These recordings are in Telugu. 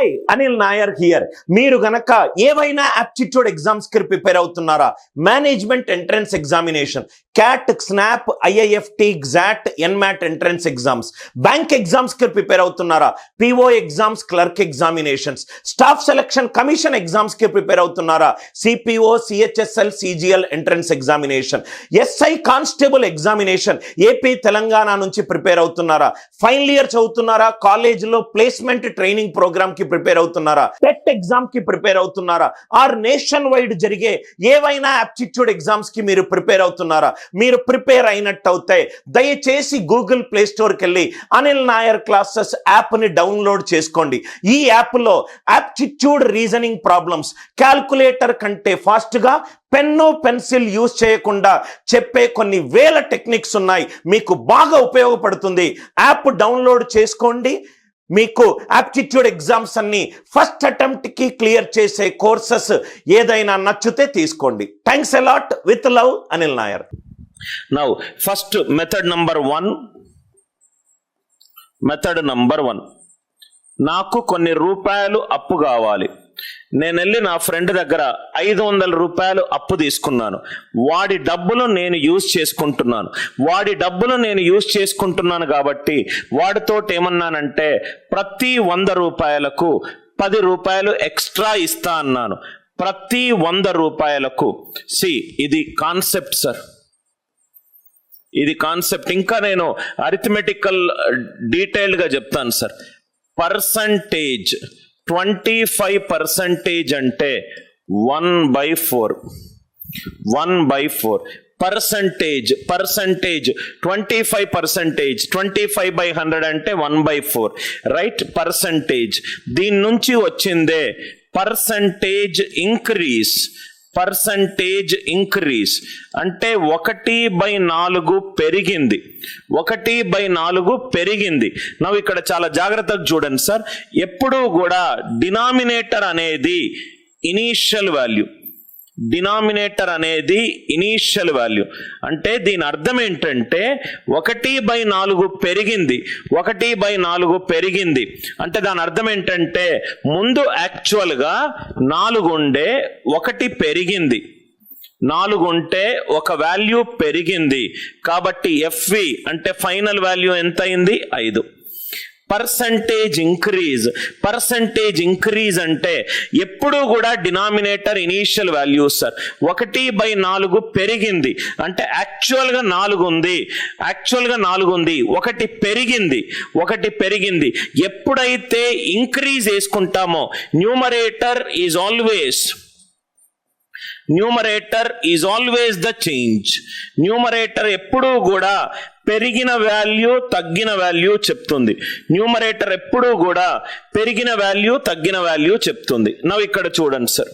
హాయ్ అనిల్ నాయర్ హియర్ మీరు గనక ఏవైనా యాప్టిట్యూడ్ ఎగ్జామ్స్కి ప్రిపేర్ అవుతున్నారా? Management entrance examination CAT SNAP IIFT XAT NMAT entrance exams bank ఎగ్జామ్స్కి ప్రిపేర్ అవుతున్నారా? PO exams clerk examinations staff selection commission ఎగ్జామ్స్కి ప్రిపేర్ అవుతున్నారా? CPO CHSL CGL entrance examination SI constable examination AP Telangana నుంచి ప్రిపేర్ అవుతున్నారా? ఫైనల్ ఇయర్ చదువుతున్నారా? కాలేజీలో ప్లేస్మెంట్ ట్రైనింగ్ ప్రోగ్రామ్కి ప్రిపేర్ అవుతున్నారా? టెట్ ఎగ్జామ్కి ప్రిపేర్ అవుతున్నారా? ఆర్ నేషన్ వైడ్ జరిగే ఏవైనా ఆప్టిట్యూడ్ ఎగ్జామ్స్కి మీరు ప్రిపేర్ అవుతున్నారా? మీరు ప్రిపేర్ అయినట్టు అవుతాయి. దయచేసి గూగుల్ ప్లే స్టోర్కి వెళ్ళి అనిల్ నాయర్ క్లాసెస్ యాప్ని డౌన్లోడ్ చేసుకోండి. ఈ యాప్లో ఆప్టిట్యూడ్ రీజనింగ్ ప్రాబ్లమ్స్ క్యాల్కులేటర్ కంటే ఫాస్ట్గా పెన్ను పెన్సిల్ యూజ్ చేయకుండా చెప్పే కొన్ని వేల టెక్నిక్స్ ఉన్నాయి. మీకు బాగా ఉపయోగపడుతుంది. యాప్ డౌన్లోడ్ చేసుకోండి. మీకు యాప్టిట్యూడ్ ఎగ్జామ్స్ అన్ని ఫస్ట్ అటెంప్ట్కి క్లియర్ చేసే కోర్సెస్ ఏదైనా నచ్చితే తీసుకోండి. Thanks a lot with love Anil Nair now first method number one method number one నాకు కొన్ని రూపాయలు అప్పు కావాలి. నేను వెళ్ళి నా ఫ్రెండ్ దగ్గర ఐదు వందల రూపాయలు అప్పు తీసుకున్నాను. వాడి డబ్బులు నేను యూజ్ చేసుకుంటున్నాను. వాడి డబ్బులు నేను యూజ్ చేసుకుంటున్నాను కాబట్టి వాడితో ఏమన్నానంటే ప్రతి వంద రూపాయలకు పది రూపాయలు ఎక్స్ట్రా ఇస్తా అన్నాను. ప్రతి వంద రూపాయలకు. సి ఇది కాన్సెప్ట్ సార్. ఇది కాన్సెప్ట్. ఇంకా నేను అరిథమెటికల్ డీటెయిల్డ్గా చెప్తాను sir. Percentage. Twenty five percentage అంటే one by four. One by four. Percentage percentage twenty five percentage. Twenty five by hundred అంటే one by four. Right? Percentage. దీని నుంచి వచ్చిందే పర్సంటేజ్ ఇంక్రీస్. పర్సంటేజ్ ఇంక్రీజ్ అంటే ఒకటి బై నాలుగు పెరిగింది. ఒకటి బై నాలుగు పెరిగింది. నవ్వు ఇక్కడ చాలా జాగ్రత్తగా చూడండి సార్. ఎప్పుడూ కూడా డినామినేటర్ అనేది ఇనీషియల్ వాల్యూ డినామినేటర్ అనేది ఇనీషియల్ వాల్యూ. అంటే దీని అర్థం ఏంటంటే ఒకటి బై నాలుగు పెరిగింది ఒకటి బై నాలుగు పెరిగింది. అంటే దాని అర్థం ఏంటంటే ముందు యాక్చువల్గా నాలుగు ఉండే ఒకటి పెరిగింది. నాలుగు ఉంటే ఒక వాల్యూ పెరిగింది. కాబట్టి ఎఫ్వి అంటే ఫైనల్ వాల్యూ ఎంత అయింది ఐదు. పర్సంటేజ్ ఇంక్రీజ్ పర్సంటేజ్ ఇంక్రీజ్ అంటే ఎప్పుడూ కూడా డినామినేటర్ ఇనీషియల్ వాల్యూస్ సార్ ఒకటి బై నాలుగు పెరిగింది. అంటే యాక్చువల్గా నాలుగు ఉంది యాక్చువల్గా నాలుగు ఉంది ఒకటి పెరిగింది. ఒకటి పెరిగింది. ఎప్పుడైతే increase వేసుకుంటామో numerator is always numerator is always the change numerator ఎప్పుడూ కూడా పెరిగిన వాల్యూ తగ్గిన వాల్యూ చెప్తుంది. న్యూమరేటర్ ఎప్పుడూ కూడా పెరిగిన వాల్యూ తగ్గిన వాల్యూ చెప్తుంది. నవ్వు ఇక్కడ చూడండి సార్.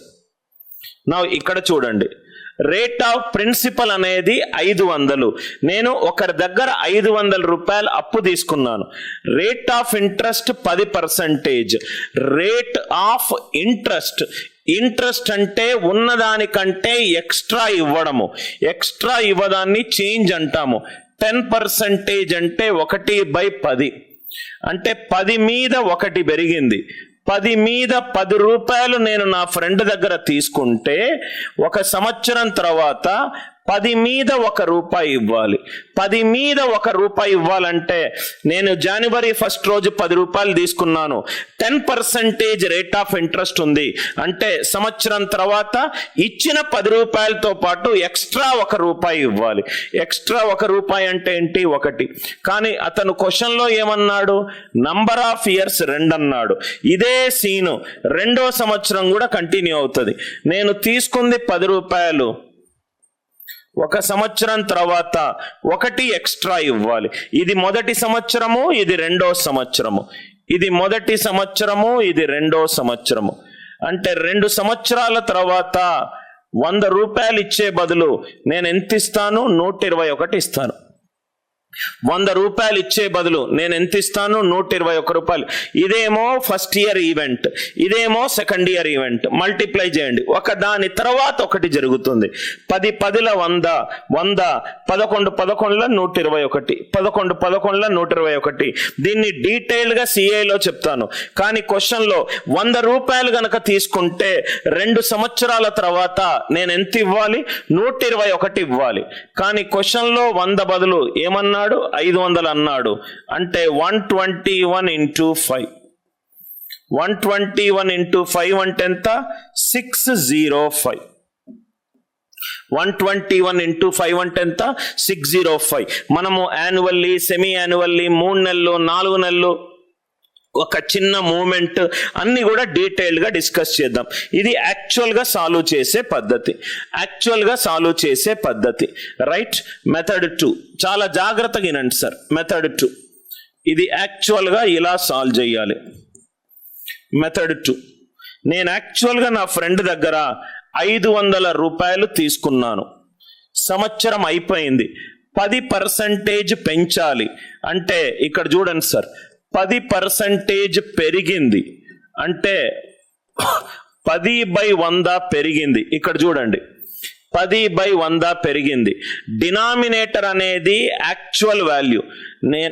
నవ్వు ఇక్కడ చూడండి. రేట్ ఆఫ్ ప్రిన్సిపల్ అనేది ఐదు వందలు. నేను ఒకరి దగ్గర ఐదు వందల రూపాయలు అప్పు తీసుకున్నాను. రేట్ ఆఫ్ ఇంట్రెస్ట్ పది percentage. Rate of interest. Interest అంటే ఉన్నదానికంటే ఎక్స్ట్రా ఇవ్వడము. ఎక్స్ట్రా ఇవ్వదాన్ని చేంజ్ అంటాము. టెన్ పర్సంటేజ్ అంటే ఒకటి బై పది. అంటే పది మీద ఒకటి పెరిగింది. పది మీద పది రూపాయలు నేను నా ఫ్రెండ్ దగ్గర తీసుకుంటే ఒక సంవత్సరం తర్వాత పది మీద ఒక రూపాయి ఇవ్వాలి. పది మీద ఒక రూపాయి ఇవ్వాలంటే నేను జనవరి ఫస్ట్ రోజు పది రూపాయలు తీసుకున్నాను. Ten percentage rate of interest ఉంది. అంటే సంవత్సరం తర్వాత ఇచ్చిన పది రూపాయలతో పాటు ఎక్స్ట్రా ఒక రూపాయి ఇవ్వాలి. ఎక్స్ట్రా ఒక రూపాయి అంటే ఏంటి? ఒకటి. కానీ అతను క్వశ్చన్లో ఏమన్నాడు? నంబర్ ఆఫ్ ఇయర్స్ రెండు అన్నాడు. ఇదే సీను రెండో సంవత్సరం కూడా కంటిన్యూ అవుతుంది. నేను తీసుకుంది పది రూపాయలు. ఒక సంవత్సరం తర్వాత ఒకటి ఎక్స్ట్రా ఇవ్వాలి. ఇది మొదటి సంవత్సరము ఇది రెండో సంవత్సరము. ఇది మొదటి సంవత్సరము ఇది రెండో సంవత్సరము. అంటే రెండు సంవత్సరాల తర్వాత వంద రూపాయలు ఇచ్చే బదులు నేను ఎంత ఇస్తాను? నూట ఇరవై ఒకటి ఇస్తాను. వంద రూపాయలు ఇచ్చే బదులు నేను ఎంత ఇస్తాను? నూట ఇరవై ఒక్క రూపాయలు. ఇదేమో ఫస్ట్ ఇయర్ ఈవెంట్ ఇదేమో సెకండ్ ఇయర్ ఈవెంట్ మల్టిప్లై చేయండి. ఒక దాని తర్వాత ఒకటి జరుగుతుంది. పది పదిల వంద వంద పదకొండు పదకొండుల నూట ఇరవై ఒకటి పదకొండు పదకొండుల నూట ఇరవై ఒకటి. దీన్ని డీటెయిల్గా సిఐలో చెప్తాను. కానీ క్వశ్చన్లో వంద రూపాయలు గనక తీసుకుంటే రెండు సంవత్సరాల తర్వాత నేను ఎంత ఇవ్వాలి? నూట ఇరవై ఒకటి ఇవ్వాలి. కానీ క్వశ్చన్లో వంద బదులు ఏమన్నాడు ఐదు వందలు అన్నాడు. అంటే one twenty one into five one twenty one into five అంటే ఎంత? Six zero five one twenty one into five అంటే ఎంత? సిక్స్ జీరో ఫైవ్ మనము యాన్యువల్లీ సెమీ యాన్యువల్లీ మూడు నెలలు నాలుగు నెలలు ఒక చిన్న మూమెంట్ అన్ని కూడా డీటెయిల్డ్గా డిస్కస్ చేద్దాం. ఇది యాక్చువల్గా సాల్వ్ చేసే పద్ధతి. యాక్చువల్గా సాల్వ్ చేసే పద్ధతి. రైట్ మెథడ్ టూ చాలా జాగ్రత్తగా వినండి సార్ మెథడ్ టూ ఇది యాక్చువల్గా ఇలా సాల్వ్ చేయాలి. మెథడ్ టూ నేను యాక్చువల్గా నా ఫ్రెండ్ దగ్గర ఐదు వందల రూపాయలు తీసుకున్నాను. సంవత్సరం అయిపోయింది. పది పర్సంటేజ్ పెంచాలి. అంటే ఇక్కడ చూడండి సార్ పది పర్సంటేజ్ పెరిగింది. అంటే పది బై వంద పెరిగింది. ఇక్కడ చూడండి. పది బై వంద పెరిగింది. డినామినేటర్ అనేది యాక్చువల్ వాల్యూ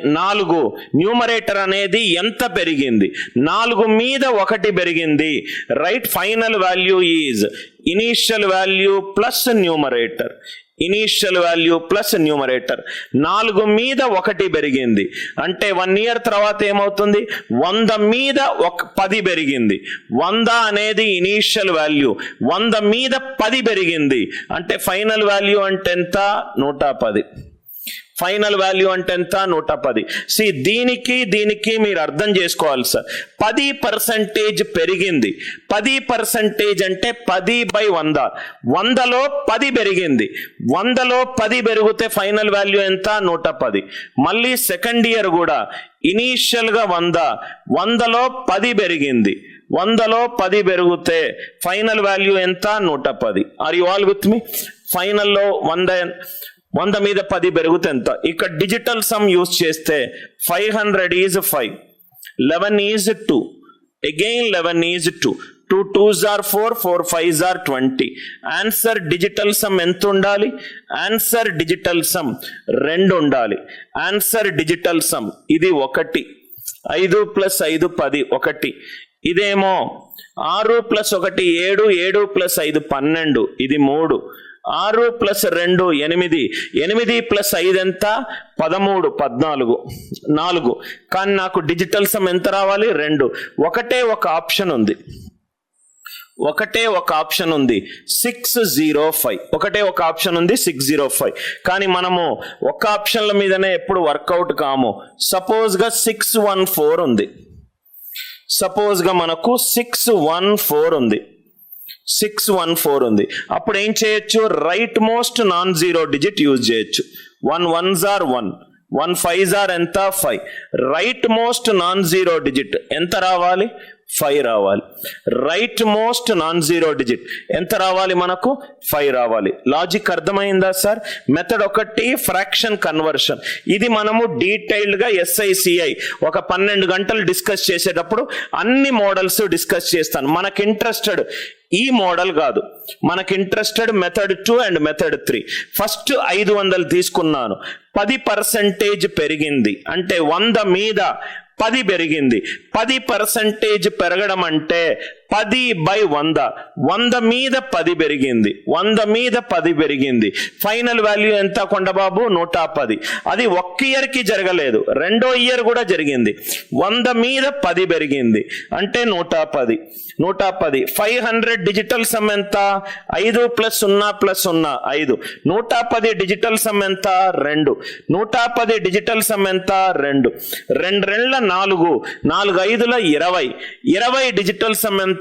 నాలుగు. న్యూమరేటర్ అనేది ఎంత పెరిగింది? నాలుగు మీద ఒకటి పెరిగింది. Right final value is initial value plus numerator initial value plus numerator. నాలుగు మీద ఒకటి పెరిగింది. అంటే వన్ ఇయర్ తర్వాత ఏమవుతుంది? వంద మీద ఒక పది పెరిగింది. వంద అనేది ఇనీషియల్ వాల్యూ. వంద మీద పది పెరిగింది. అంటే ఫైనల్ వాల్యూ అంటే ఎంత? నూట పది. ఫైనల్ వాల్యూ అంటే ఎంత? నూట పది సి దీనికి దీనికి మీరు అర్థం చేసుకోవాలి సార్ పది పర్సంటేజ్ పెరిగింది. పది పర్సంటేజ్ అంటే పది బై వంద. వందలో పది పెరిగింది. వందలో పది పెరిగితే ఫైనల్ వాల్యూ ఎంత? నూట పది మళ్ళీ సెకండ్ ఇయర్ కూడా ఇనీషియల్గా వంద. వందలో పది పెరిగింది. వందలో పది పెరిగితే ఫైనల్ వాల్యూ ఎంత? నూట పది are you all with me ఫైనల్లో వంద వంద మీద పది పెరుగుతే ఎంత? ఇక్కడ డిజిటల్ సమ్ యూస్ చేస్తే five hundred is five eleven is two again eleven is two two twos or four four five or twenty answer digital sum ఎంత ఉండాలి? ఆన్సర్ డిజిటల్ సమ్ రెండు ఉండాలి. ఆన్సర్ డిజిటల్ సమ్ ఇది ఒకటి ఐదు ప్లస్ ఐదు పది ఒకటి. ఇదేమో ఆరు ప్లస్ ఒకటి ఏడు ఏడు ప్లస్ ఐదు పన్నెండు ఇది మూడు. ఆరు ప్లస్ రెండు ఎనిమిది. ఎనిమిది ప్లస్ ఐదు ఎంత? పదమూడు పద్నాలుగు. నాలుగు. కానీ నాకు డిజిటల్ సమ్ ఎంత రావాలి? రెండు. ఒకటే ఒక ఆప్షన్ ఉంది. ఒకటే ఒక ఆప్షన్ ఉంది. Six zero five. ఒకటే ఒక ఆప్షన్ ఉంది సిక్స్ జీరో ఫైవ్. కానీ మనము ఒక ఆప్షన్ల మీదనే ఎప్పుడు వర్కౌట్ కాము. సపోజ్గా సిక్స్ వన్ ఫోర్ ఉంది. సపోజ్గా మనకు సిక్స్ వన్ ఫోర్ ఉంది. సిక్స్ వన్ ఫోర్ ఉంది. అప్పుడు ఏం చేయొచ్చు? Right most non zero digit use చేయొచ్చు. One ones or one one five or ఎంత? Five right most non zero digit ఎంత రావాలి? ఫైవ్ రావాలి. Right most non zero digit. ఎంత రావాలి మనకు? ఫైవ్ రావాలి. లాజిక్ అర్థమైందా సార్? మెథడ్ ఒకటి ఫ్రాక్షన్ కన్వర్షన్. ఇది మనము డీటెయిల్డ్గా ఎస్ఐసిఐ ఒక పన్నెండు గంటలు డిస్కస్ చేసేటప్పుడు అన్ని మోడల్స్ డిస్కస్ చేస్తాను. మనకి ఇంట్రెస్టెడ్ ఈ మోడల్ కాదు. మనకి interested method two and method three. First ఐదు వందలు తీసుకున్నాను. పది పర్సెంటేజ్ పెరిగింది. అంటే వంద మీద పది పెరిగింది. పది పర్సెంటేజ్ పెరగడం అంటే పది బై వంద. వంద మీద పది పెరిగింది. వంద మీద పది పెరిగింది. ఫైనల్ వాల్యూ ఎంత కొండబాబు? నూట పది. అది ఒక్క ఇయర్కి జరగలేదు. రెండో ఇయర్ కూడా జరిగింది. వంద మీద పది పెరిగింది. అంటే నూట పది. నూట పది. ఫైవ్ హండ్రెడ్ డిజిటల్ సమ్ ఎంత? ఐదు ప్లస్ సున్నా ప్లస్ సున్నా. ఐదు. నూట పది డిజిటల్ సమ్ ఎంత? రెండు. నూట పది డిజిటల్ సమ్ ఎంత? రెండు. రెండు రెండ్ల నాలుగు. నాలుగు ఐదుల ఇరవై. ఇరవై డిజిటల్ సమ్ ఎంత?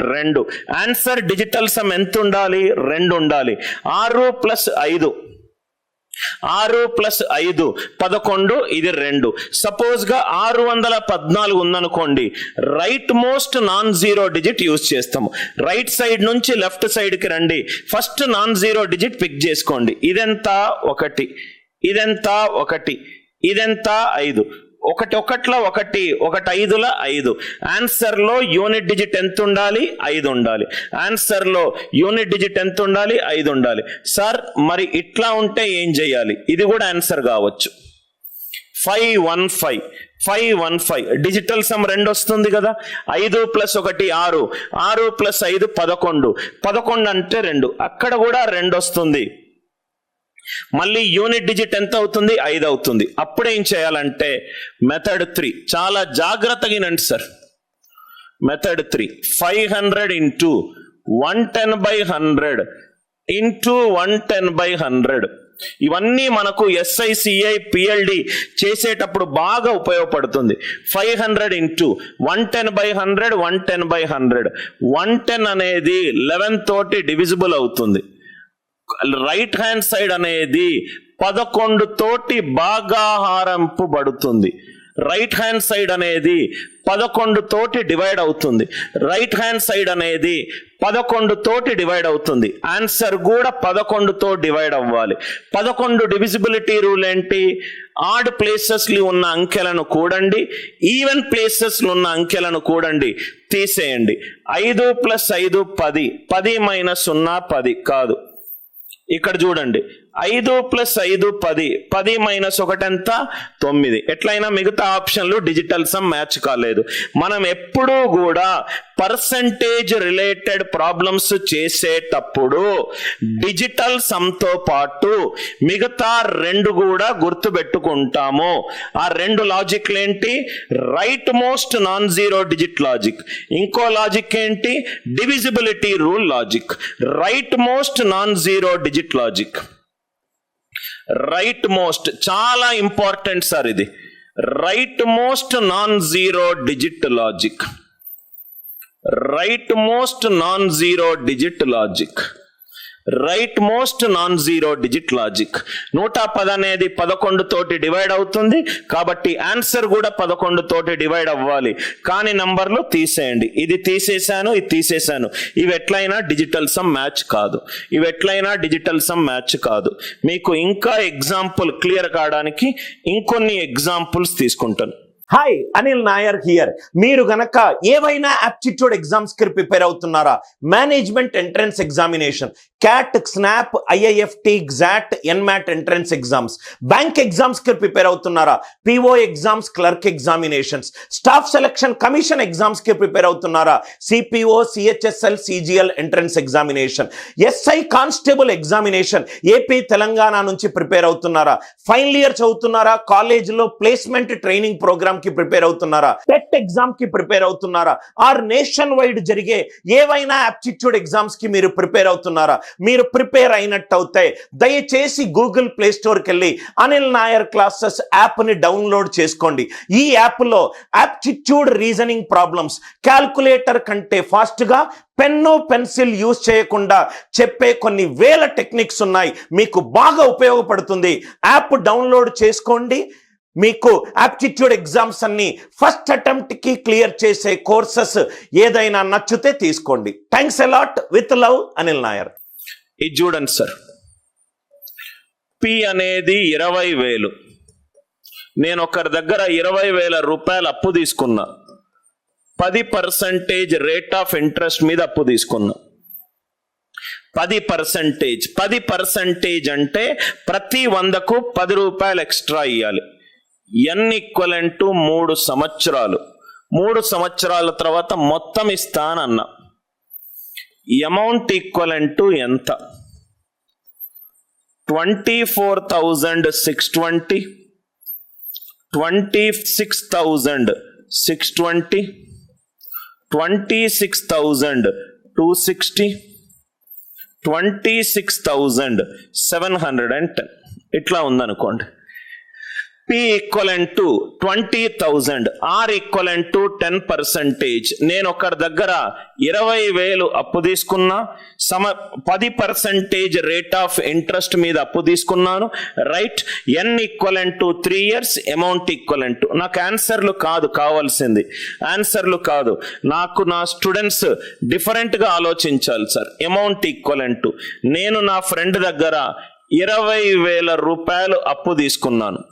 రెండు. ఆన్సర్ డిజిటల్ సమ్ ఎంత ఉండాలి రెండు ఉండాలి ఆరు ప్లస్ ఐదు. ఆరు ప్లస్ ఐదు పదకొండు ఇది రెండు. సపోజ్గా ఆరు వందల పద్నాలుగు ఉందనుకోండి right most non zero digit use చేస్తాము. రైట్ సైడ్ నుంచి లెఫ్ట్ సైడ్కి రండి. First non zero digit pick చేసుకోండి. ఇదెంత? ఒకటి. ఇదెంత? ఒకటి. ఇదెంత? ఐదు. ఒకటి ఒకట్లో ఒకటి ఒకటి ఐదుల ఐదు. ఆన్సర్లో యూనిట్ డిజిట్ ఎంత ఉండాలి ఐదు ఉండాలి ఆన్సర్లో యూనిట్ డిజిట్ ఎంత ఉండాలి ఐదు ఉండాలి సార్ మరి ఇట్లా ఉంటే ఏం చేయాలి? ఇది కూడా ఆన్సర్ కావచ్చు. Five one five. Five one five. Digital sum రెండు వస్తుంది కదా? ఐదు ప్లస్ ఒకటి ఆరు. ఆరు ప్లస్ ఐదు పదకొండు. పదకొండు అంటే రెండు. అక్కడ కూడా రెండు వస్తుంది మళ్ళీ యూనిట్ డిజిట్ ఎంత అవుతుంది? ఐదు అవుతుంది. అప్పుడేం చేయాలంటే మెథడ్ త్రీ చాలా జాగ్రత్తగా sir method three five hundred into one ten by hundred into one ten by hundred ఇవన్నీ మనకు ఎస్ఐసిఐ పిఎల్డి చేసేటప్పుడు బాగా ఉపయోగపడుతుంది. Five hundred into one ten by hundred one ten by hundred one ten అనేది లెవెన్ తోటి డివిజిబుల్ అవుతుంది. రైట్ హ్యాండ్ సైడ్ అనేది పదకొండు తోటి బాగా హారంపబడుతుంది రైట్ హ్యాండ్ సైడ్ అనేది పదకొండు తోటి డివైడ్ అవుతుంది. రైట్ హ్యాండ్ సైడ్ అనేది పదకొండు తోటి డివైడ్ అవుతుంది. ఆన్సర్ కూడా పదకొండుతో డివైడ్ అవ్వాలి. పదకొండు డివిజిబిలిటీ రూల్ ఏంటి? ఆడ్ ప్లేసెస్లు ఉన్న అంకెలను కూడండి. ఈవెన్ ప్లేసెస్లు ఉన్న అంకెలను కూడండి. తీసేయండి. ఐదు ప్లస్ ఐదు పది. పది మైనస్ సున్నా పది కాదు. ఇక్కడ చూడండి. ఐదు ప్లస్ ఐదు పది. పది మైనస్ ఒకటి ఎంత తొమ్మిది. ఎట్లయినా మిగతా ఆప్షన్లు డిజిటల్ సమ్ మ్యాచ్ కాలేదు. మనం ఎప్పుడూ కూడా పర్సంటేజ్ రిలేటెడ్ ప్రాబ్లమ్స్ చేసేటప్పుడు డిజిటల్ సమ్తో పాటు మిగతా రెండు కూడా గుర్తుపెట్టుకుంటాము. ఆ రెండు లాజిక్లు ఏంటి? Right most non zero digit logic. ఇంకో లాజిక్ ఏంటి? Divisibility rule logic. Right most non zero digit logic. Right most చాలా ఇంపార్టెంట్ సార్ ఇది. Right most non zero digit logic right most non zero digit logic right most non zero digit logic నూట పది అనేది పదకొండు తోటి డివైడ్ అవుతుంది. కాబట్టి ఆన్సర్ కూడా పదకొండు తోటి డివైడ్ అవ్వాలి. కానీ నంబర్లు తీసేయండి. ఇది తీసేశాను ఇది తీసేశాను. ఇవి ఎట్లయినా డిజిటల్ సమ్ మ్యాచ్ కాదు. ఇవి ఎట్లయినా డిజిటల్ సమ్ మ్యాచ్ కాదు. మీకు ఇంకా ఎగ్జాంపుల్ క్లియర్ కావడానికి ఇంకొన్ని ఎగ్జాంపుల్స్ తీసుకుంటాను. హాయ్ అనిల్ నాయర్ హియర్ మీరు గనక ఏవైనా యాప్టిట్యూడ్ ఎగ్జామ్స్కి ప్రిపేర్ అవుతున్నారా? Management entrance examination CAT SNAP IIFT XAT NMAT entrance exams bank ఎగ్జామ్స్కి ప్రిపేర్ అవుతున్నారా? PO exams clerk examinations staff selection commission ఎగ్జామ్స్కి ప్రిపేర్ అవుతున్నారా? CPO CHSL CGL entrance examination SI constable examination AP Telangana నుంచి ప్రిపేర్ అవుతున్నారా? ఫైనల్ ఇయర్ చదువుతున్నారా? కాలేజీలో ప్లేస్మెంట్ ట్రైనింగ్ ప్రోగ్రామ్ కి ప్రిపేర్ అవుతున్నారా? టెట్ ఎగ్జామ్కి ప్రిపేర్ అవుతున్నారా? ఆర్ నేషన్ వైడ్ జరిగే ఏవైనా ఆప్టిట్యూడ్ ఎగ్జామ్స్కి మీరు ప్రిపేర్ అవుతున్నారా? మీరు ప్రిపేర్ అయినట్టు అవుతాయి. దయచేసి గూగుల్ ప్లే స్టోర్కి వెళ్ళి అనిల్ నాయర్ క్లాసెస్ యాప్ని డౌన్లోడ్ చేసుకోండి. ఈ యాప్లో ఆప్టిట్యూడ్ రీజనింగ్ ప్రాబ్లమ్స్ క్యాల్కులేటర్ కంటే ఫాస్ట్గా పెన్ను పెన్సిల్ యూజ్ చేయకుండా చెప్పే కొన్ని వేల టెక్నిక్స్ ఉన్నాయి. మీకు బాగా ఉపయోగపడుతుంది. యాప్ డౌన్లోడ్ చేసుకోండి. మీకు యాప్టిట్యూడ్ ఎగ్జామ్స్ అన్ని ఫస్ట్ అటెంప్ట్కి క్లియర్ చేసే కోర్సెస్ ఏదైనా నచ్చితే తీసుకోండి. Thanks a lot with love Anil Nair ఇది చూడండి సార్. పి అనేది ఇరవై వేలు. నేను ఒకరి దగ్గర ఇరవై వేల రూపాయలు అప్పు తీసుకున్నా. పది పర్సంటేజ్ రేట్ ఆఫ్ ఇంట్రెస్ట్ మీద అప్పు తీసుకున్నా. పది పర్సంటేజ్ పది పర్సంటేజ్ అంటే ప్రతి వందకు పది రూపాయలు ఎక్స్ట్రా ఇవ్వాలి ఎన్ ఈక్వలెంట్ మూడు సంవత్సరాలు. మూడు సంవత్సరాల తర్వాత మొత్తం ఇస్తానన్నా అమౌంట్ ఈక్వలెంట్ ఎంత? Twenty four thousand six twenty. Twenty six thousand six twenty. Twenty six thousand two sixty. Twenty six thousand seven hundred and ten. ఇట్లా ఉందనుకోండి. P equivalent to twenty thousand or equivalent to ten percentage నేను ఒకరి దగ్గర ఇరవై వేలు అప్పు తీసుకున్నా సమ పది పర్సంటేజ్ రేట్ ఆఫ్ ఇంట్రెస్ట్ మీద అప్పు తీసుకున్నాను. Right N equivalent to three years amount equivalent నాకు ఆన్సర్లు కాదు కావాల్సింది. ఆన్సర్లు కాదు. నాకు నా స్టూడెంట్స్ డిఫరెంట్గా ఆలోచించాలి సార్ అమౌంట్ ఈక్వలెంట్ నేను నా ఫ్రెండ్ దగ్గర ఇరవై వేల రూపాయలు అప్పు తీసుకున్నాను.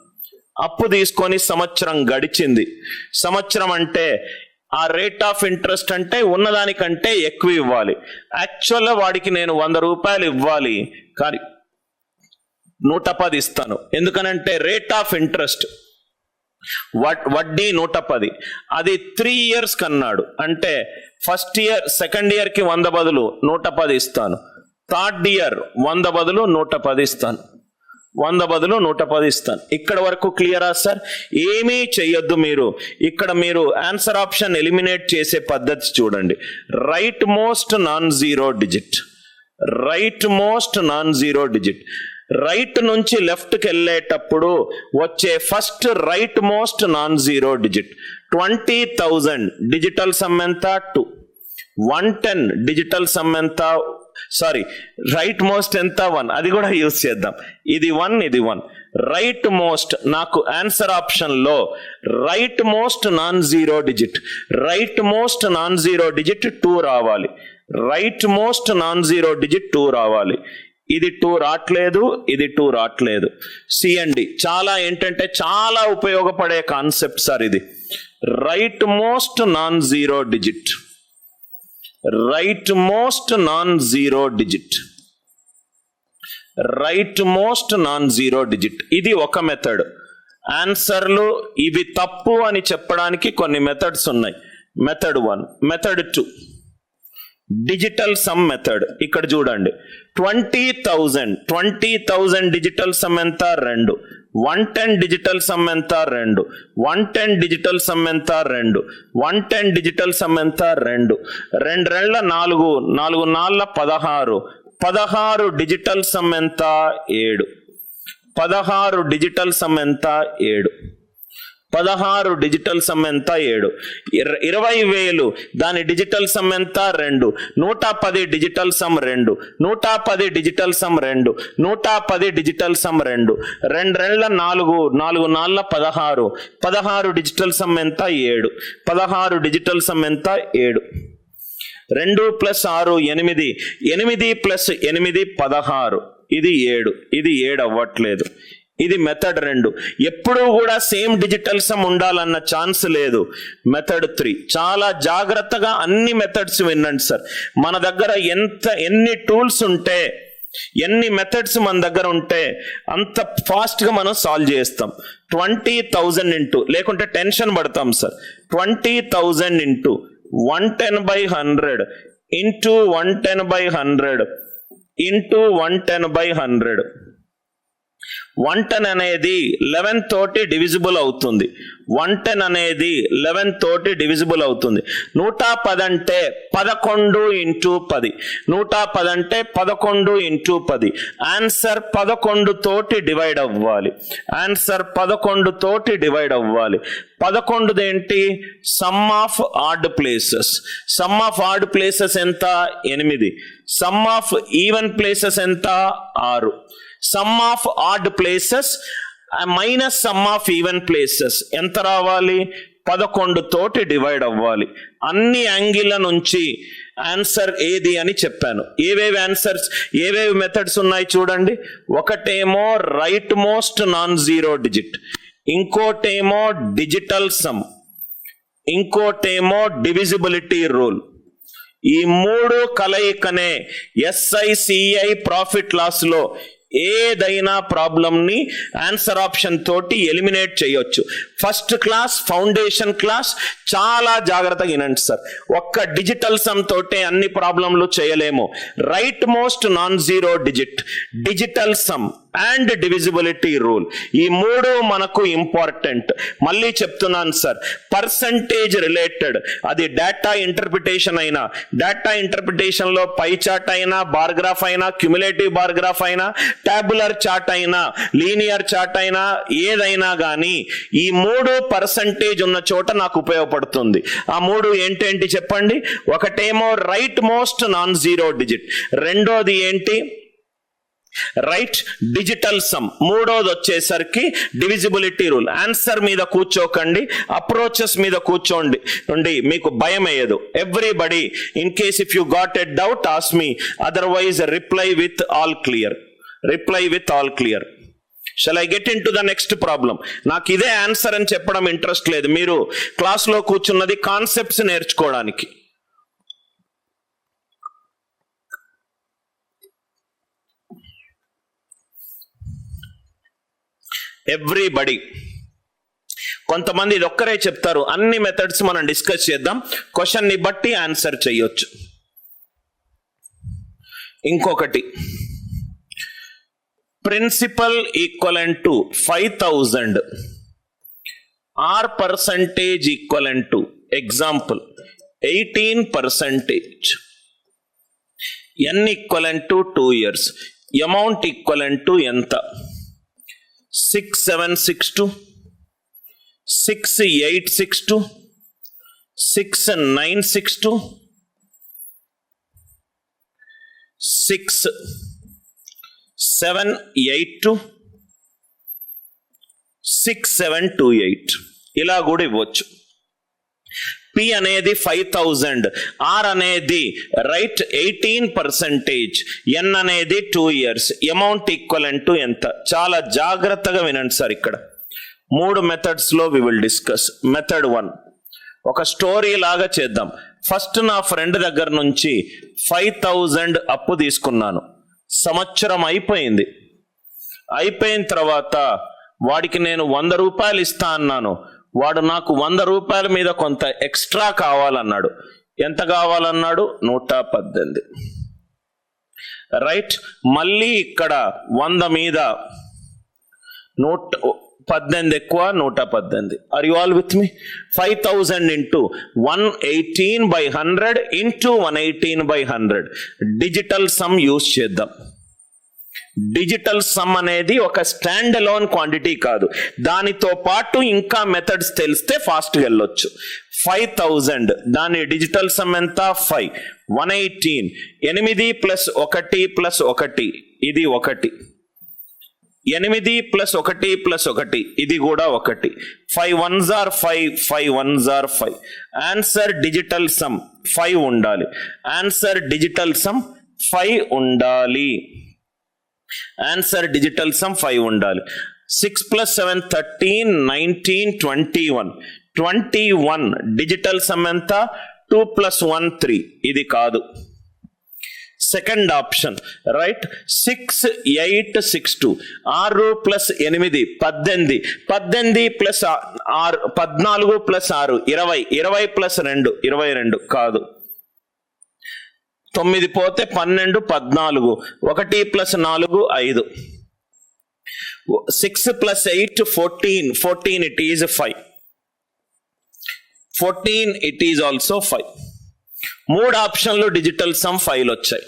అప్పు తీసుకొని సంవత్సరం గడిచింది. సంవత్సరం అంటే ఆ రేట్ ఆఫ్ ఇంట్రెస్ట్ అంటే ఉన్నదానికంటే ఎక్కువ ఇవ్వాలి. యాక్చువల్గా వాడికి నేను వంద రూపాయలు ఇవ్వాలి. కానీ నూట పది ఇస్తాను. ఎందుకనంటే రేట్ ఆఫ్ ఇంట్రెస్ట్ వడ్డీ నూట పది. అది త్రీ ఇయర్స్ కన్నాడు. అంటే ఫస్ట్ ఇయర్ సెకండ్ ఇయర్కి వంద బదులు నూట పది ఇస్తాను. థర్డ్ ఇయర్ వంద బదులు నూట పది ఇస్తాను. వంద బదులు నూట పది ఇస్తాను. ఇక్కడ వరకు క్లియరా సార్ ఏమీ చెయ్యొద్దు మీరు. ఇక్కడ మీరు ఆన్సర్ ఆప్షన్ ఎలిమినేట్ చేసే పద్ధతి చూడండి. Right most non zero digit right most non zero digit right నుంచి లెఫ్ట్కి వెళ్ళేటప్పుడు వచ్చే first right most non zero digit twenty thousand digital sum ఎంత? Two one ten digital sum ఎంత? సారీ రైట్ మోస్ట్ ఎంత? వన్ అది కూడా యూజ్ చేద్దాం. ఇది వన్ ఇది వన్ రైట్ మోస్ట్ నాకు ఆన్సర్ ఆప్షన్లో right most non zero digit right most non zero digit two రావాలి. Right most non zero digit two రావాలి. ఇది టూ రావట్లేదు ఇది టూ రావట్లేదు సిఎండి చాలా ఏంటంటే చాలా ఉపయోగపడే కాన్సెప్ట్ సార్ ఇది. Right most non zero digit right most non zero digit right most non zero digit ఇది ఒక మెథడ్ ఆన్సర్లు ఇవి తప్పు అని చెప్పడానికి కొన్ని మెథడ్స్ ఉన్నాయి. Method one method two digital sum method ఇక్కడ చూడండి. Twenty thousand twenty thousand digital sum ఎంత? రెండు. వన్ టెన్ డిజిటల్ సమ్ ఎంత? రెండు. వన్ టెన్ డిజిటల్ సమ్ ఎంత? రెండు. వన్ టెన్ డిజిటల్ సమ్ ఎంత? రెండు. రెండు రెండ్ల నాలుగు. నాలుగు నాళ్ళ పదహారు. పదహారు డిజిటల్ సమ్ ఎంత? ఏడు. పదహారు డిజిటల్ సమ్ ఎంత? ఏడు. పదహారు డిజిటల్ సమ్ ఎంత? ఏడు. ఇరవై వేలు. దాని డిజిటల్ సమ్ ఎంత? రెండు. నూట పది డిజిటల్ సమ్ రెండు. నూట పది డిజిటల్ సమ్ రెండు. నూట పది డిజిటల్ సమ్ రెండు. రెండు రెండ్ల నాలుగు నాలుగు నాళ్ళ పదహారు. పదహారు డిజిటల్ సమ్ ఎంత? ఏడు. పదహారు డిజిటల్ సమ్ ఎంత? ఏడు. రెండు ప్లస్ ఆరు ఎనిమిది. ఎనిమిది ప్లస్ ఎనిమిది పదహారు. ఇది ఏడు. ఇది ఏడు అవ్వట్లేదు ఇది మెథడ్ రెండు. ఎప్పుడూ కూడా సేమ్ డిజిటల్ సమ్ ఉండాలన్న ఛాన్స్ లేదు. మెథడ్ త్రీ చాలా జాగ్రత్తగా అన్ని మెథడ్స్ వినండి సార్ మన దగ్గర ఎంత ఎన్ని టూల్స్ ఉంటే ఎన్ని మెథడ్స్ మన దగ్గర ఉంటే అంత ఫాస్ట్గా మనం సాల్వ్ చేస్తాం. ట్వంటీ థౌజండ్ ఇంటూ లేకుంటే టెన్షన్ పడతాం sir twenty thousand into one ten by hundred into one ten by hundred into one ten by hundred one ten అనేది లెవెన్ తోటి డివిజిబుల్ అవుతుంది. వన్ టెన్ అనేది లెవెన్ తోటి డివిజిబుల్ అవుతుంది. నూట పది అంటే పదకొండు ఇంటూ పది. నూట పది అంటే పదకొండు ఇంటూ పది. ఆన్సర్ పదకొండు తోటి డివైడ్ అవ్వాలి. ఆన్సర్ పదకొండు తోటి డివైడ్ అవ్వాలి. పదకొండుది ఏంటి? Sum of odd places. Sum of odd places ఎంత? ఎనిమిది. సమ్ ఆఫ్ ఈవెన్ ప్లేసెస్ ఎంత? ఆరు. Sum of odd places minus sum of even places ఎంత రావాలి? పదకొండు తోటి డివైడ్ అవ్వాలి. అన్ని యాంగిల్ల నుంచి ఆన్సర్ ఏది అని చెప్పాను. ఏవేవి ఆన్సర్స్ ఏవేవి మెథడ్స్ ఉన్నాయి చూడండి. ఒకటేమో right most non zero digit ఇంకోటేమో డిజిటల్ సమ్ ఇంకోటేమో డివిజిబిలిటీ రూల్ ఈ మూడు కలయికనే ఎస్ఐసిఐ ప్రాఫిట్ లాస్లో ఏదైనా ప్రాబ్లమ్ని ఆన్సర్ ఆప్షన్ తోటి ఎలిమినేట్ చేయొచ్చు. ఫస్ట్ క్లాస్ ఫౌండేషన్ క్లాస్ చాలా జాగ్రత్తగా వినండి సార్ ఒక్క డిజిటల్ సమ్ తోటే అన్ని ప్రాబ్లంలు చేయలేము. Right most non zero digit digital sum and divisibility rule ఈ మూడు మనకు ఇంపార్టెంట్ మళ్ళీ చెప్తున్నాను సార్ పర్సంటేజ్ రిలేటెడ్ అది డేటా ఇంటర్ప్రిటేషన్ అయినా డేటా ఇంటర్ప్రిటేషన్లో పై చార్ట్ అయినా బార్గ్రాఫ్ అయినా క్యుములేటివ్ బార్గ్రాఫ్ అయినా టాబులర్ చార్ట్ అయినా లీనియర్ చార్ట్ అయినా ఏదైనా కానీ ఈ మూడు పర్సంటేజ్ ఉన్న చోట నాకు ఉపయోగపడుతుంది. ఆ మూడు ఏంటేంటి చెప్పండి? ఒకటేమో right most non zero digit రెండోది ఏంటి? రైట్ డిజిటల్ సమ్ మూడోది వచ్చేసరికి డివిజిబిలిటీ రూల్ ఆన్సర్ మీద కూర్చోకండి అప్రోచెస్ మీద కూర్చోండి ఉండి మీకు భయం అయ్యదు everybody in case if you got a doubt ask me otherwise reply with all clear reply with all clear shall I get into the next problem నాకు ఇదే ఆన్సర్ అని చెప్పడం ఇంట్రెస్ట్ లేదు. మీరు క్లాస్లో కూర్చున్నది కాన్సెప్ట్స్ నేర్చుకోవడానికి. ఎవ్రీబడి కొంతమంది ఇది ఒక్కరే చెప్తారు. అన్ని మెథడ్స్ మనం డిస్కస్ చేద్దాం. క్వశ్చన్ని బట్టి ఆన్సర్ చేయొచ్చు. ఇంకొకటి. Principal equivalent to five thousand R percentage equivalent to example eighteen percentage N equivalent to two years amount equivalent to ఎంత? Six seven six two six eight six two six nine six two six seven eight two six seven two eight. ఇలా కూడా ఇవ్వచ్చు. పి అనేది ఫైవ్ థౌజండ్ ఆర్ అనేది రైట్ ఎయిటీన్ పర్సెంటేజ్ ఎన్ అనేది two years amount equal to ఎంత? చాలా జాగ్రత్తగా వినండి సార్ ఇక్కడ. మూడు మెథడ్స్లో we will discuss method one ఒక స్టోరీ లాగా చేద్దాం. ఫస్ట్ నా ఫ్రెండ్ దగ్గర నుంచి ఫైవ్ థౌజండ్ అప్పు తీసుకున్నాను. సంవత్సరం అయిపోయింది. అయిపోయిన తర్వాత వాడికి నేను వంద రూపాయలు ఇస్తా అన్నాను. వాడు నాకు వంద రూపాయల మీద కొంత ఎక్స్ట్రా కావాలన్నాడు. ఎంత కావాలన్నాడు? నూట పద్దెనిమిది. రైట్ మళ్ళీ ఇక్కడ వంద మీద నూట పద్దెనిమిది ఎక్కువ నూట పద్దెనిమిది. Are you all with me five thousand into one eighteen by hundred into one eighteen by hundred digital sum use చేద్దాం. డిజిటల్ సమ్ అనేది ఒక స్టాండ్ అలోన్ క్వాంటిటీ కాదు. దానితో పాటు ఇంకా మెథడ్స్ తెలిస్తే ఫాస్ట్గా వెళ్ళొచ్చు. Five thousand. దాని డిజిటల్ సమ్ ఎంత? ఫైవ్. One eighteen. ఎనిమిది ప్లస్ ఒకటి ప్లస్ ఒకటి. ఇది ఒకటి. ఎనిమిది ప్లస్ ఒకటి ప్లస్ ఒకటి. ఇది కూడా ఒకటి. Five one jar five. Five one jar five. Answer digital sum. Five ఉండాలి. Answer digital sum. ఫైవ్ ఉండాలి. ఆన్సర్ డిజిటల్ సమ్ ఫైవ్ ఉండాలి. Six plus seven thirteen nineteen twenty one twenty one digital sum ఎంత? టూ ప్లస్ వన్ త్రీ ఇది కాదు. Second option right six eight six two ఆరు ప్లస్ ఎనిమిది పద్దెనిమిది. పద్దెనిమిది ప్లస్ ఆరు పద్నాలుగు ప్లస్ ఆరు ఇరవై. ఇరవై ప్లస్ రెండు ఇరవై రెండు కాదు. తొమ్మిది పోతే పన్నెండు పద్నాలుగు. ఒకటి ప్లస్ నాలుగు ఐదు. Six plus eight fourteen fourteen it is five fourteen it is also five మూడు ఆప్షన్లు డిజిటల్ సమ్ ఫైల్ వచ్చాయి.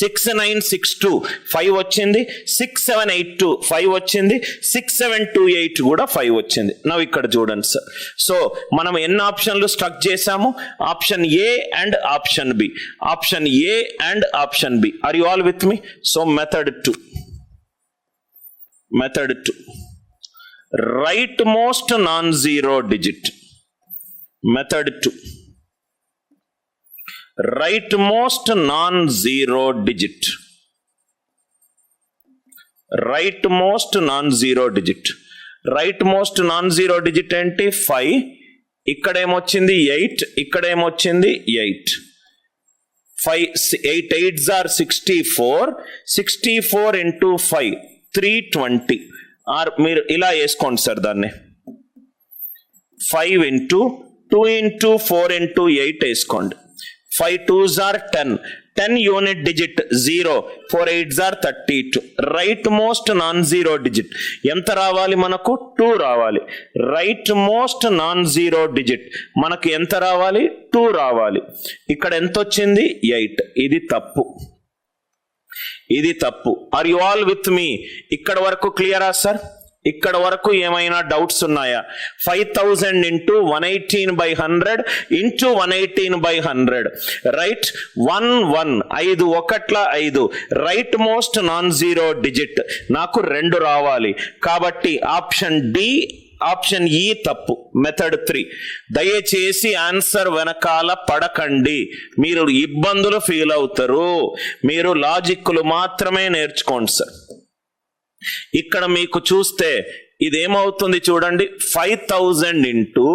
Six nine six two five వచ్చింది. Six seven eight two five వచ్చింది. సిక్స్ సెవెన్ టూ ఎయిట్ కూడా ఫైవ్ వచ్చింది. నవ్వు ఇక్కడ చూడండి సార్ సో మనం ఎన్ని ఆప్షన్లు స్ట్రక్ చేసాము option A and option B option A and option B are you all with me so method two method two right most non zero digit method two right most non zero digit right most non zero digit right most non zero digit ఏంటి? ఫైవ్ ఇక్కడ ఏమొచ్చింది? ఎయిట్ ఇక్కడ ఏమొచ్చింది? Eight five eight eight or sixty four sixty four into five three twenty or మీరు ఇలా వేసుకోండి సార్ దాన్ని. Five into two into four into eight వేసుకోండి. Five twos are ten. Ten unit digit zero four eights are thirty two. Right most non zero digit. ఎంత రావాలి మనకు? టూ రావాలి. Right most non zero digit. మనకు ఎంత రావాలి? టూ రావాలి. ఇక్కడ ఎంత వచ్చింది ఎయిట్. ఇది తప్పు. ఇది తప్పు. Are you all with me? ఇక్కడ వరకు క్లియరా సార్? ఇక్కడ వరకు ఏమైనా డౌట్స్ ఉన్నాయా? Five thousand into one eighteen by hundred into one eighteen by hundred right one one ఐదు ఒకట్ల ఐదు. Right most non zero digit నాకు రెండు రావాలి. కాబట్టి ఆప్షన్ డి ఆప్షన్ ఈ తప్పు. మెథడ్ త్రీ దయచేసి ఆన్సర్ వెనకాల పడకండి. మీరు ఇబ్బందులు ఫీల్ అవుతారు. మీరు లాజిక్లు మాత్రమే నేర్చుకోండి సార్ ఇక్కడ మీకు చూస్తే ఇదేమవుతుంది చూడండి five thousand into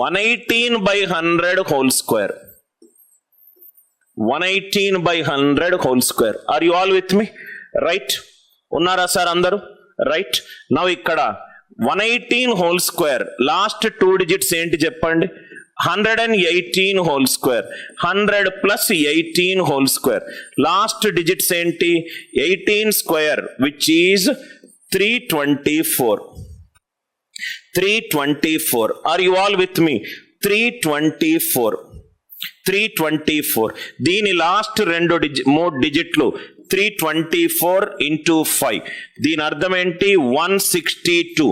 one eighteen by hundred whole square one eighteen by hundred whole square are you all with me right ఉన్నారా సార్ అందరూ? రైట్ నవ్ ఇక్కడ one eighteen whole square last two digits ఏంటి చెప్పండి? Hundred and eighteen whole square. Hundred plus eighteen whole square. Last digits ఏంటి? Eighteen square which is three twenty four three twenty four are you all with me three twenty four three twenty four దీని లాస్ట్ రెండు డిజి మూడు డిజిట్లు. Three twenty four into five దీని అర్థం ఏంటి? One sixty two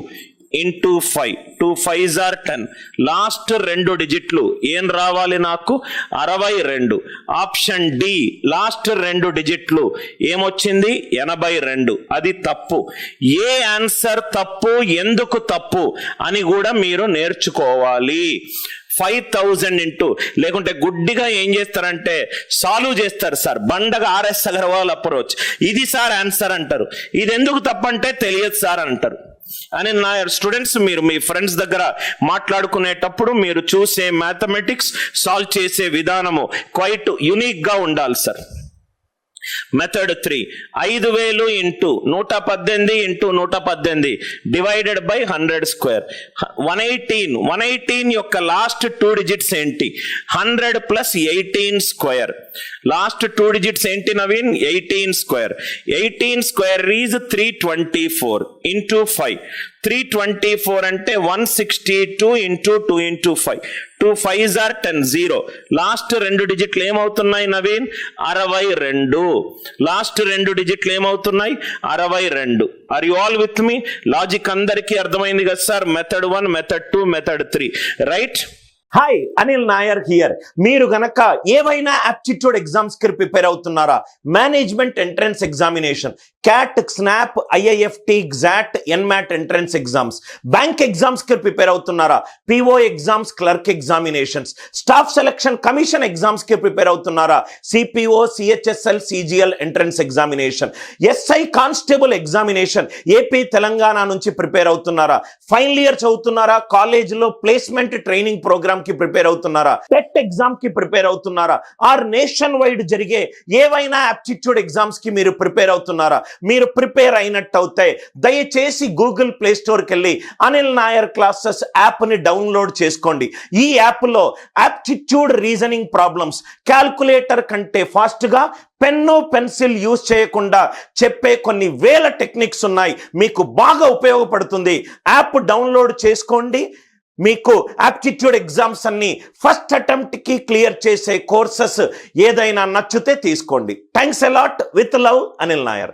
into five two five or ten last రెండు డిజిట్లు ఏం రావాలి నాకు? అరవై రెండు. ఆప్షన్ డి లాస్ట్ రెండు డిజిట్లు ఏమొచ్చింది? ఎనభై రెండు. అది తప్పు. ఏ ఆన్సర్ తప్పు ఎందుకు తప్పు అని కూడా మీరు నేర్చుకోవాలి. ఫైవ్ థౌజండ్ ఇంటూ లేకుంటే గుడ్డిగా ఏం చేస్తారంటే సాల్వ్ చేస్తారు సార్ బండగా ఆర్ఎస్ అగర్వాల్ అప్రోచ్ ఇది సార్ ఆన్సర్ అంటారు. ఇది ఎందుకు తప్పంటే తెలియదు సార్ అంటారు. అని నా స్టూడెంట్స్ మీరు మీ ఫ్రెండ్స్ దగ్గర మాట్లాడుకునేటప్పుడు మీరు చూసే మ్యాథమెటిక్స్ సాల్వ్ చేసే విధానము క్వైట్ యునిక్గా ఉండాలి సార్ మెథడ్ త్రీ ఐదు వేలు ఇంటూ నూట పద్దెనిమిది ఇంటూ నూట పద్దెనిమిది divided by hundred square. One eighteen. One eighteen యొక్క లాస్ట్ టూ డిజిట్స్ ఏంటి? Hundred plus eighteen square. Last two digits ఏంటి Naveen? Eighteen square. Eighteen square is three twenty four into five. Three twenty four అంటే one sixty two into two into five. Two five or ten zero. Last రెండు డిజిట్లు ఏమవుతున్నాయి నవీన్? అరవై రెండు. లాస్ట్ రెండు డిజిట్లు ఏమవుతున్నాయి? అరవై రెండు. Are you all with me logic అందరికీ అర్థమైంది కదా sir? Method one method two method three right hi Anil Nayar here మీరు గనక ఏవైనా యాప్టిట్యూడ్ ఎగ్జామ్స్కి ప్రిపేర్ అవుతున్నారా? Management entrance examination CAT SNAP IIFT XAT NMAT entrance exams bank ఎగ్జామ్స్కి ప్రిపేర్ అవుతున్నారా? PO exams clerk examinations staff selection commission ఎగ్జామ్స్కి ప్రిపేర్ అవుతున్నారా? CPO CHSL CGL entrance examination SI constable examination AP Telangana నుంచి ప్రిపేర్ అవుతున్నారా? ఫైనల్ ఇయర్ చదువుతున్నారా? కాలేజీలో ప్లేస్మెంట్ ట్రైనింగ్ ప్రోగ్రామ్ కి ప్రిపేర్ అవుతున్నారా? టెట్ ఎగ్జామ్కి ప్రిపేర్ అవుతున్నారా? ఆర్ నేషన్ వైడ్ జరిగే ఏవైనా ఆప్టిట్యూడ్ ఎగ్జామ్స్కి మీరు ప్రిపేర్ అవుతున్నారా? మీరు ప్రిపేర్ అయినట్టు అవుతాయి దయచేసి గూగుల్ ప్లే స్టోర్కి వెళ్ళి అనిల్ నాయర్ క్లాసెస్ యాప్ని డౌన్లోడ్ చేసుకోండి. ఈ యాప్లో యాప్టిట్యూడ్ రీజనింగ్ ప్రాబ్లమ్స్ క్యాల్కులేటర్ కంటే ఫాస్ట్గా పెన్ను పెన్సిల్ యూజ్ చేయకుండా చెప్పే కొన్ని వేల టెక్నిక్స్ ఉన్నాయి. మీకు బాగా ఉపయోగపడుతుంది. యాప్ డౌన్లోడ్ చేసుకోండి. మీకు యాప్టిట్యూడ్ ఎగ్జామ్స్ అన్ని ఫస్ట్ అటెంప్ట్కి క్లియర్ చేసే కోర్సెస్ ఏదైనా నచ్చితే తీసుకోండి. Thanks a lot with love Anil Nayar